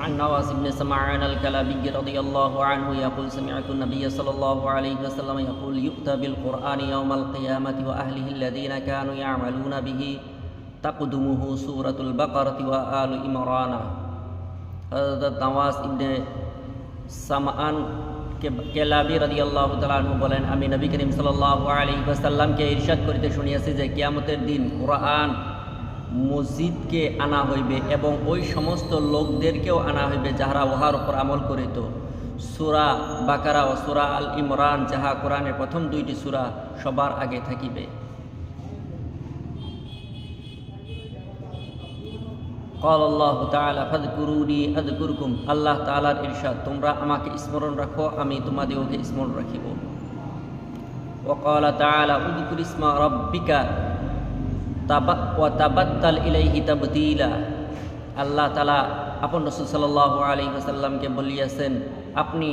عن نواس بن سمعان الكلابي رضي الله عنه يقول سمعت النبي صلى الله عليه وسلم يقول يؤتى بالقرآن يوم القيامة وأهله الذين كانوا يعملون به تقدمه سورة البقرة وآل إمران হযরত নওয়াজ ইবনে সামান কেলাবি রাদিয়াল্লাহু তাআলা আনহু বলেন আমি নবী করিম সাল্লাল্লাহু আলাইহি ওয়াসাল্লামকে ইরশাদ করিতে শুনিয়াছি যে কিয়ামতের দিন কোরআন মসজিদকে আনা হইবে এবং ওই সমস্ত লোকদেরকেও আনা হইবে যাহারা উহার উপর আমল করিত। সুরা বাকারা ও সুরা আল ইমরান, যাহা কোরআনের প্রথম দুইটি সুরা সবার আগে থাকিবে। কল আল্লাহ তালা আদ আদকুরকুম আল্লাহ তালার ইরশাদ, তোমরা আমাকে স্মরণ রাখো, আমি তোমাদেরকে স্মরণ রাখিব। ওকাল কলা তালা উদকুর ইসমা রব্বিকা তাবাত্তাল ইলাইহি তাবদিলা। আল্লাহ তালা আপন রসুল সাল্লাহ আলী ওসাল্লামকে বলিয়াছেন, আপনি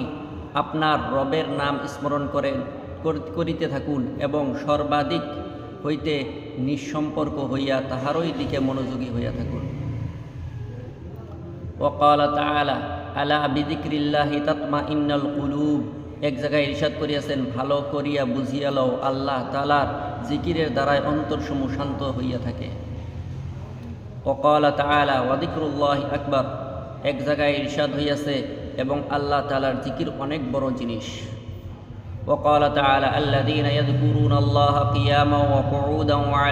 আপনার রবের নাম স্মরণ করেন করিতে থাকুন এবং সর্বাধিক হইতে নিঃসম্পর্ক হইয়া তাহারই দিকে মনোযোগী হইয়া থাকুন। ওকাল তালা আলা বিদিক্রিল্লাহি তাতমা ইন্নাল কুলুব? এক জায়গায় ইরশাদ করিয়াছেন, ভালো করিয়া বুঝিয়া লও, আল্লাহ তালার জিকিরের দ্বারায় অন্তরসমূহ শান্ত হইয়া থাকে। ওকালা তালা ওয়াদিকুল্লাহ আকবর। এক জায়গায় ইরশাদ হইয়াছে এবং আল্লাহ তালার জিকির অনেক বড় জিনিস। ওকালা তালা আল্লাদিন ইয়াদকুরুন আল্লাহ কিয়ামা ওয়া কুউদা ওয়া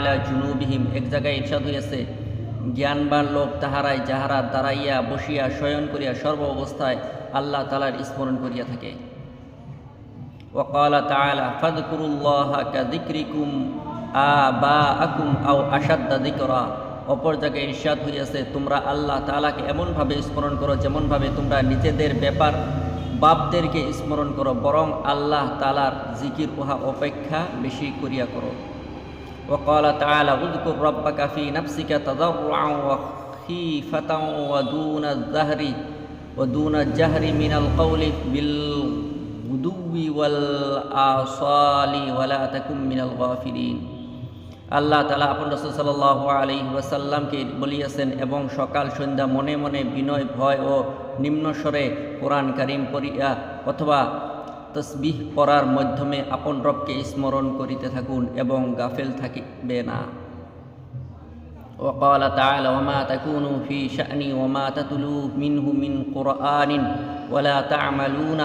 এক জায়গায় ইরশাদ হইয়াছে, জ্ঞানবান লোক তাহারাই যাহারা দাঁড়াইয়া বসিয়া শয়ন করিয়া সর্ব অবস্থায় আল্লাহ তালার স্মরণ করিয়া থাকে। وقال تعالى فاذكروا الله كذكركم آباءكم أو أشد ذكرا অপর জায়গায় ইরশাদ হইয়াছে তোমরা আল্লাহ তাআলাকে এমনভাবে স্মরণ করো যেমনভাবে তোমরা নিজেদের ব্যাপার বাপদেরকে স্মরণ করো বরং আল্লাহ তালার জিকির উহা অপেক্ষা বেশি করিয়া করো وقال تعالى اذكر ربك في نفسك تضرعا وخيفة ودون الظهر ودون الجهر من القول بالغدو والآصال ولا تكن من الغافلين আল্লাহ তালা আপন রসুল সাল্লাহ আলী ওয়াসাল্লামকে বলিয়াছেন এবং সকাল সন্ধ্যা মনে মনে বিনয় ভয় ও নিম্নস্বরে কোরআন কারিম পড়িয়া অথবা তসবিহ পড়ার মাধ্যমে আপন রবকে স্মরণ করিতে থাকুন এবং গাফেল থাকিবে না وقال تعالى وما تكونوا في شأن وما تتلو منه من قرآن ولا تعملون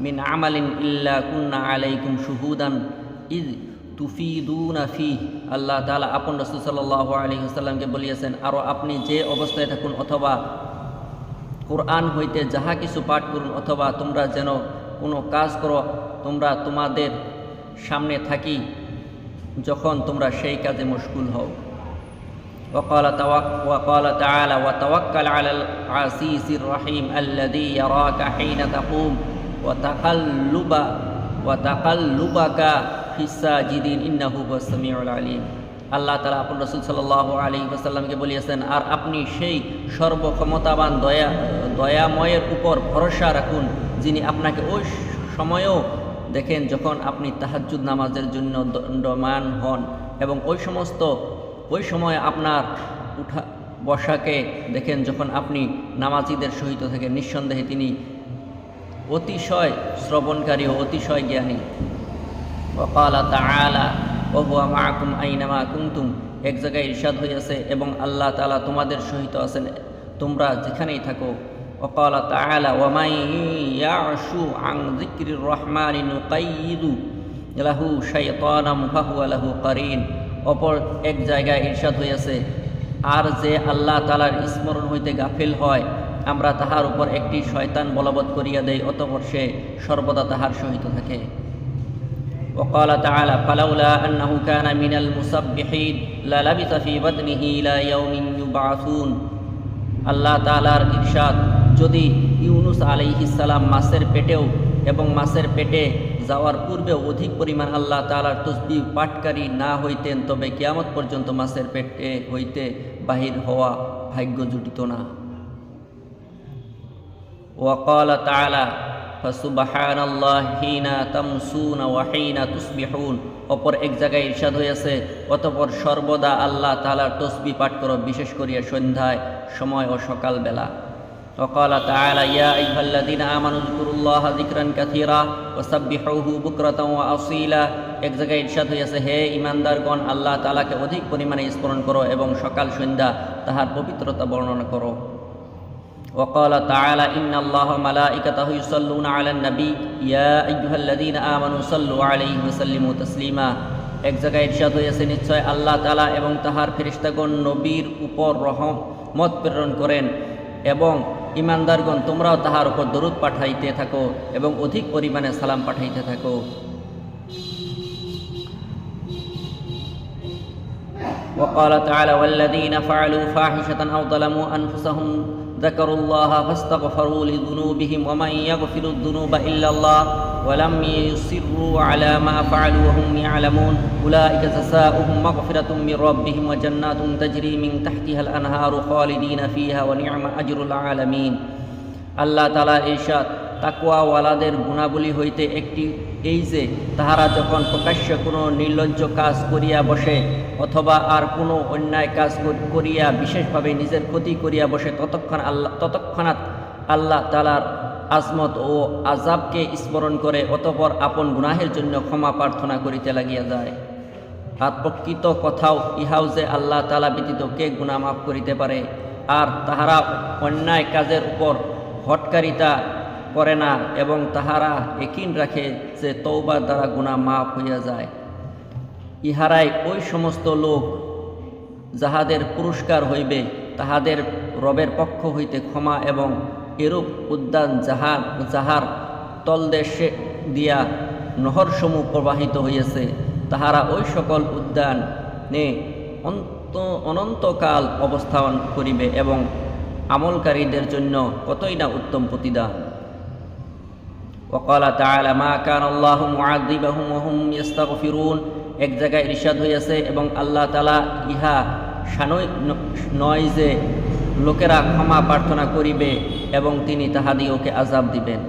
من عمل إلا كنا عليكم شهودا إذ তুফিদুনা ফি আল্লাহ তালা আপন রসুল সাল্লাহ আলী হাসাল্লামকে বলিয়াছেন আরও আপনি যে অবস্থায় থাকুন অথবা কোরআন হইতে যাহা কিছু পাঠ করুন অথবা তোমরা যেন কোনো কাজ করো তোমরা তোমাদের সামনে থাকি যখন তোমরা সেই কাজে মুশকুল হও وقال توك وقال تعالى وتوكل على العزيز الرحيم الذي يراك حين تقوم ওয়াতাকাল্লুবা ওয়াতাকাল্লুবাকা ফিসা জিদিন ইন্নাহু সামিউল আল্লাহ তালা আপন রসুল সাল্লাহ আলী আসাল্লামকে বলিয়াছেন, আর আপনি সেই সর্বক্ষমতাবান দয়া, দয়াময়ের উপর ভরসা রাখুন, যিনি আপনাকে ওই সময়েও দেখেন যখন আপনি তাহাজুদ নামাজের জন্য দণ্ডমান হন এবং ওই সমস্ত, ওই সময় আপনার উঠা, বসাকে দেখেন যখন আপনি নামাজিদের সহিত থেকে নিঃসন্দেহে তিনি অতিশয় শ্রবণকারী অতিশয় জ্ঞানী। ওকালা তালা ওহুয়া মাকুম আইনামা কুমতুম এক জায়গায় ইরশাদ হইয়াছে এবং আল্লাহ তালা তোমাদের সহিত আছেন। তোমরা যেখানেই থাকো। ওকালা তালা ওয়ামাই ইয়াশু আং জিক্রির রহমান নুকাইদু লাহু শাইতানাম ফাহুয়া লাহু কারিন। অপর এক জায়গায় ইরশাদ হইয়াছে, আর যে আল্লাহ তালার স্মরণ হইতে গাফিল হয় আমরা তাহার উপর একটি শয়তান বলবৎ করিয়া দেই অতপর সে সর্বদা তাহার সহিত থাকে وقال تعالى فلولا أنه كان من المسبحين للبث في بدنه إلى يوم يبعثون আল্লাহ তালার ইরশাদ যদি ইউনুস আলাইহিসালাম মাছের পেটেও এবং মাছের পেটে যাওয়ার পূর্বে অধিক পরিমাণ আল্লাহ তালার তসবি পাঠকারী না হইতেন তবে কিয়ামত পর্যন্ত মাছের পেটে হইতে বাহির হওয়া ভাগ্য জুটিত না وقال تعالى فسبحان الله حين تمسون وحين تصبحون অপর এক জায়গায় ইরশাদ হইয়াছে অতপর সর্বদা আল্লাহ তালার তসবি পাঠ করো বিশেষ করিয়া সন্ধ্যায় সময় ও সকালবেলা وقال تعالى يا أيها الذين آمنوا اذكروا الله ذكرا كثيرا وسبحوه بكرة وأصيلا এক জায়গায় ইরশাদ হইয়াছে হে ইমানদারগণ আল্লাহ তাআলাকে অধিক পরিমাণে স্মরণ করো এবং সকাল সন্ধ্যা তাহার পবিত্রতা বর্ণনা করো وقال تعالى إن الله وملائكته يصلون على النبي يا أيها الذين آمنوا صلوا عليه وسلموا تسليما এক জায়গায় ইরশাদ হয়েছে নিশ্চয় আল্লাহ তাআলা এবং তাহার ফেরেশতাগণ নবীর উপর রহমত প্রেরণ করেন এবং ইমানদারগণ তোমরাও তাহার উপর দরুদ পাঠাইতে থাকো এবং অধিক পরিমাণে সালাম পাঠাইতে থাকো وقال تعالى والذين فعلوا فاحشة أو ظلموا أنفسهم ذكروا الله فاستغفروا لذنوبهم ومن يغفر الذنوب إلا الله ولم يصروا على ما فعلوا وهم يعلمون أولئك جزاؤهم مغفرة من ربهم وجنات تجري من تحتها الأنهار خالدين فيها ونعم أجر العالمين আল্লাহ তালা ইরশাদ তাকুয়াওয়ালাদের গুণাবলী হইতে একটি এই যে তাহারা যখন প্রকাশ্য কোনো নির্লজ্জ কাজ করিয়া বসে অথবা আর কোনো অন্যায় কাজ করিয়া, বিশেষভাবে নিজের ক্ষতি করিয়া বসে, ততক্ষণ আল্লাহ ততক্ষণাৎ আল্লাহ তালার আজমত ও আজাবকে স্মরণ করে, অতপর আপন গুনাহের জন্য ক্ষমা প্রার্থনা করিতে লাগিয়া যায়। আর প্রকৃত কথাও ইহাও যে আল্লাহ তালা ব্যতীত কে গুণা মাফ করিতে পারে, আর তাহারা অন্যায় কাজের উপর হটকারিতা করে না, এবং তাহারা একিন রাখে যে তৌবার দ্বারা গুণা মাফ হইয়া যায়। ইহারাই ওই সমস্ত লোক যাহাদের পুরস্কার হইবে তাহাদের রবের পক্ষ হইতে ক্ষমা এবং এরূপ উদ্যান যাহার যাহার তলদেশে দিয়া নহরসমূহ প্রবাহিত হইয়াছে তাহারা ওই সকল উদ্যানে অন্ত অনন্তকাল অবস্থান করিবে এবং আমলকারীদের জন্য কতই না উত্তম প্রতিদান وقال تعالى ما كان الله معذبهم وهم يستغفرون এক জায়গায় ইরশাদ হইয়াছে এবং আল্লাহ তালা ইহা সানই নয় যে লোকেরা ক্ষমা প্রার্থনা করিবে এবং তিনি তাহাদিওকে আজাব দিবেন।